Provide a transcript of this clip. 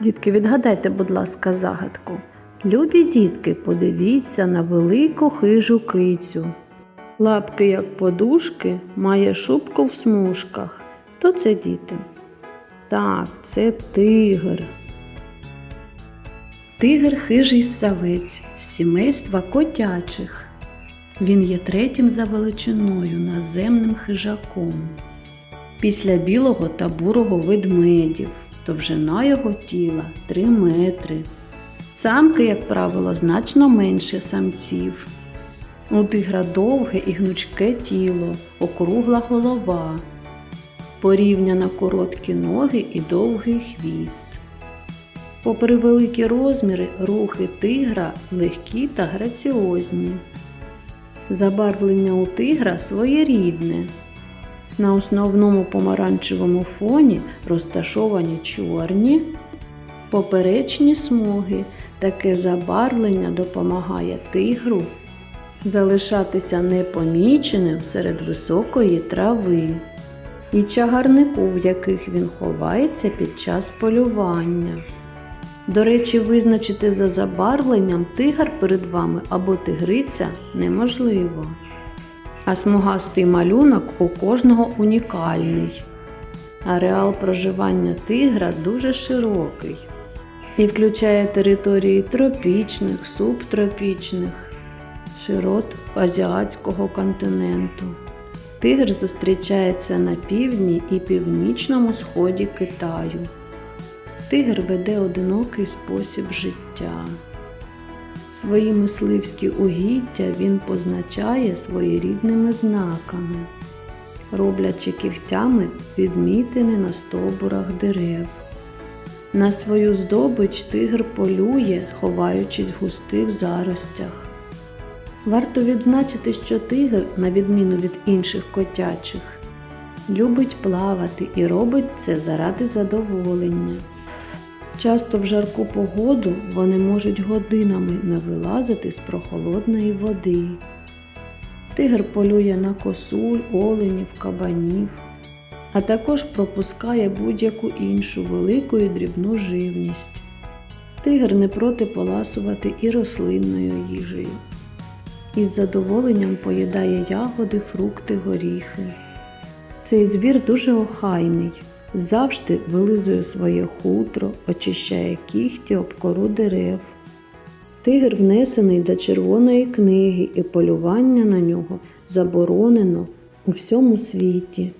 Дітки, відгадайте, будь ласка, загадку. Любі дітки, подивіться на велику хижу кицю. Лапки, як подушки, має шубку в смужках. Хто це діти? Так, це тигр. Тигр хижий савець з сімейства котячих. Він є третім за величиною наземним хижаком. Після білого та бурого ведмедів довжина його тіла 3 метри. Самки, як правило, значно менше самців. У тигра довге і гнучке тіло, округла голова, порівняно короткі ноги і довгий хвіст. Попри великі розміри, рухи тигра легкі та граціозні. Забарвлення у тигра своєрідне. На основному помаранчевому фоні розташовані чорні поперечні смуги. Таке забарвлення допомагає тигру залишатися непоміченим серед високої трави і чагарнику, в яких він ховається під час полювання. До речі, визначити за забарвленням тигр перед вами або тигриця неможливо. А смугастий малюнок у кожного унікальний. Ареал проживання тигра дуже широкий і включає території тропічних, субтропічних, широт азіатського континенту. Тигр зустрічається на півдні і північному сході Китаю. Тигр веде одинокий спосіб життя. Свої мисливські угіддя він позначає своєрідними знаками, роблячи кігтями відмітини на стовбурах дерев. На свою здобич тигр полює, ховаючись в густих заростях. Варто відзначити, що тигр, на відміну від інших котячих, любить плавати і робить це заради задоволення. Часто в жарку погоду вони можуть годинами не вилазити з прохолодної води. Тигр полює на косуль, оленів, кабанів, а також пропускає будь-яку іншу велику і дрібну живність. Тигр не проти поласувати і рослинною їжею. Із задоволенням поїдає ягоди, фрукти, горіхи. Цей звір дуже охайний, завжди вилизує своє хутро, очищає кігті об кору дерев. Тигр внесений до червоної книги і полювання на нього заборонено у всьому світі.